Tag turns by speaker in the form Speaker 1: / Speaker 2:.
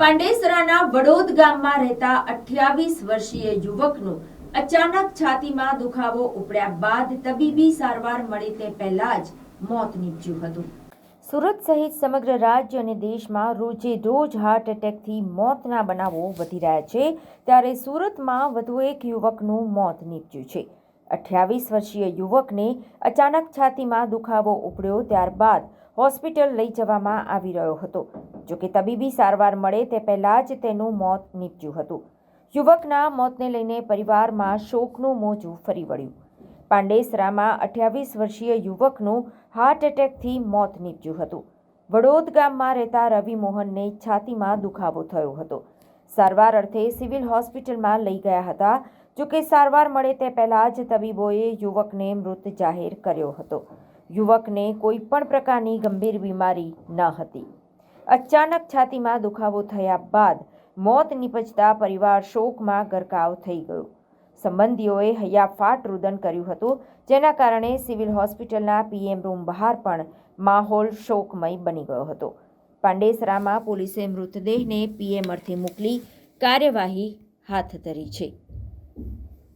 Speaker 1: પાંડેસરાના વડોદ ગામમાં રહેતા અઠ્યાવીસ વર્ષીય યુવકનું અચાનક છાતીમાં દુખાવો ઉપડ્યા બાદ તબીબી સારવાર મળી તે પહેલા જ મોત નીપજ્યું હતું. સુરત સહિત સમગ્ર રાજ્ય અને દેશમાં રોજે રોજ હાર્ટ એટેકથી મોતના બનાવો વધી રહ્યા છે. ત્યારે સુરતમાં વધુ એક યુવકનું મોત નીપજ્યું છે. અઠ્યાવીસ વર્ષીય યુવકને અચાનક છાતીમાં દુખાવો ઉપડ્યો ત્યારબાદ હોસ્પિટલ લઈ જવામાં આવી રહ્યો હતો. જોકે તબીબી સારવાર મળે તે પહેલાં જ તેનું મોત નીપજ્યું હતું. યુવકના મોતને લઈને પરિવારમાં શોકનું મોજું ફરી વળ્યું. પાંડેસરામાં અઠ્યાવીસ વર્ષીય યુવકનું હાર્ટ એટેકથી મોત નીપજ્યું હતું. વડોદ ગામમાં રહેતા રવિ મોહનને છાતીમાં દુખાવો થયો હતો. સારવાર અર્થે સિવિલ હોસ્પિટલમાં લઈ ગયા હતા. જોકે સારવાર મળે તે પહેલાં જ તબીબોએ યુવકને મૃત જાહેર કર્યો હતો. યુવકને કોઈ પણ પ્રકારની ગંભીર બીમારી ન હતી. અચાનક છાતીમાં દુખાવો થયા બાદ મોત નીપજતા પરિવાર શોકમાં ગરકાવ થઈ ગયો. સંબંધીઓએ હૈયાફાટ રુદન કર્યું હતું, જેના કારણે સિવિલ હોસ્પિટલના પીએમ રૂમ બહાર પણ માહોલ શોકમય બની ગયો હતો. પાંડેસરામાં પોલીસે મૃતદેહને પીએમ અર્થે મોકલી કાર્યવાહી હાથ ધરી છે.